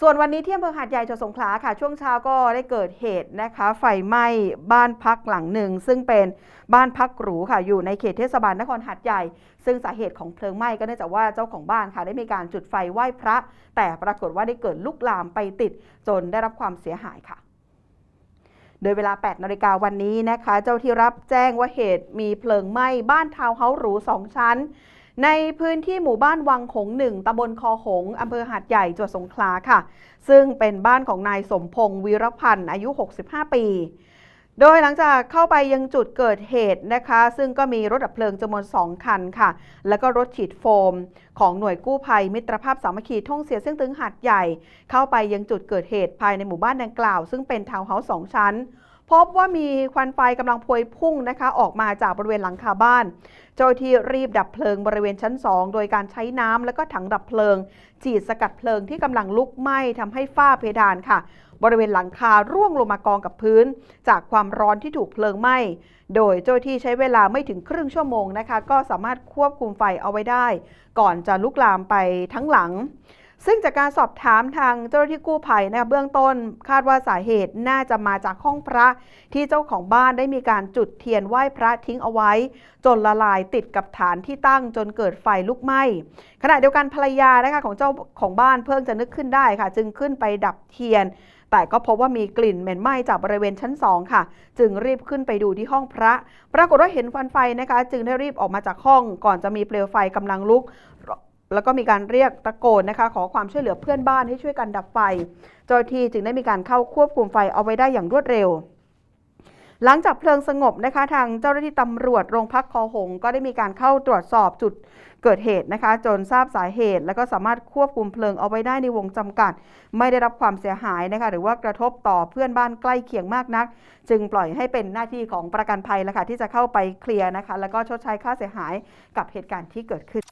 ส่วนวันนี้ที่อำเภอหาดใหญ่จังหวัดสงขลาค่ะ ช่วงเช้าก็ได้เกิดเหตุนะคะ ไฟไหม้บ้านพักหลังหนึ่ง ซึ่งเป็นบ้านพักหรูค่ะ อยู่ในเขตเทศบาลนครหาดใหญ่ ซึ่งสาเหตุของเพลิงไหม้ก็เนื่องจากว่าเจ้าของบ้านค่ะ ได้มีการจุดไฟไหว้พระ แต่ปรากฏว่าได้เกิดลุกลามไปติด จนได้รับความเสียหายค่ะโดยเวลา 8 นาฬิกาวันนี้นะคะ เจ้าที่รับแจ้งว่าเหตุมีเพลิงไหม้บ้านทาวน์เฮาส์หรู 2 ชั้น ในพื้นที่หมู่บ้านวังหงหนึ่งตำบลคอหงอำเภอหาดใหญ่จังหวัดสงขลาค่ะ ซึ่งเป็นบ้านของนายสมพงศ์วีรพันธ์อายุ 65 ปี โดยหลังจากเข้าไปยังจุดเกิดเหตุนะคะ ซึ่งก็มีรถดับเพลิงจำนวน 2 คันค่ะ แล้วก็รถฉีดโฟม ของหน่วยกู้ภัยมิตรภาพสามัคคีท่องเสียซึ่งตึงหาดใหญ่ เข้าไปยังจุดเกิดเหตุภายในหมู่บ้านดังกล่าว ซึ่งเป็นทาวน์เฮาส์สองชั้น พบว่ามีควันไฟกำลังพวยพุ่งนะคะออกมาจากบริเวณหลังคาบ้าน เจ้าที่รีบดับเพลิงบริเวณชั้น 2 โดยการใช้น้ำแล้วก็ถังดับเพลิง ฉีดสกัดเพลิงที่กำลังลุกไหม้ทำให้ฝ้าเพดานค่ะ บริเวณหลังคาร่วงลงมากองกับพื้น จากความร้อนที่ถูกเพลิงไหม้โดยเจ้าที่ใช้เวลาไม่ถึงครึ่งชั่วโมงนะคะ ก็สามารถควบคุมไฟเอาไว้ได้ ก่อนจะลุกลามไปทั้งหลัง ซึ่งจากการสอบถามทางเจ้าหน้าที่กู้ภัยนะคะเบื้องต้นคาดว่าสาเหตุน่าจะมาจากห้องพระที่เจ้าของบ้านได้มีการจุดเทียนไหว้พระทิ้งเอาไว้ จนละลายติดกับฐานที่ตั้งจนเกิดไฟลุกไหม้ขณะเดียวกันภรรยานะคะของเจ้าของบ้านเพิ่งจะนึกขึ้นได้ค่ะ จึงขึ้นไปดับเทียน แต่ก็พบว่ามีกลิ่นเหม็นไหม้จากบริเวณชั้น2ค่ะ จึงรีบขึ้นไปดูที่ห้องพระ ปรากฏว่าเห็นควันไฟนะคะ จึงได้รีบออกมาจากห้องก่อนจะมีเปลวไฟกำลังลุก แล้วก็มีการเรียกตะโกนนะคะ ขอความช่วยเหลือเพื่อนบ้านให้ช่วยกันดับไฟ เจ้าหน้าที่จึงได้มีการเข้าควบคุมไฟเอาไว้ได้อย่างรวดเร็ว หลังจากเพลิงสงบนะคะทางเจ้าหน้าที่ตำรวจโรงพักคอหง ก็ได้มีการเข้าตรวจสอบจุดเกิดเหตุนะคะ จนทราบสาเหตุ แล้วก็สามารถควบคุมเพลิงเอาไว้ได้ในวงจำกัด ไม่ได้รับความเสียหายนะคะหรือว่ากระทบต่อเพื่อนบ้านใกล้เคียงมากนัก จึงปล่อยให้เป็นหน้าที่ของประกันภัยแล้วค่ะที่จะเข้าไปเคลียร์นะคะ แล้วก็ชดใช้ค่าเสียหายกับเหตุการณ์ที่เกิดขึ้น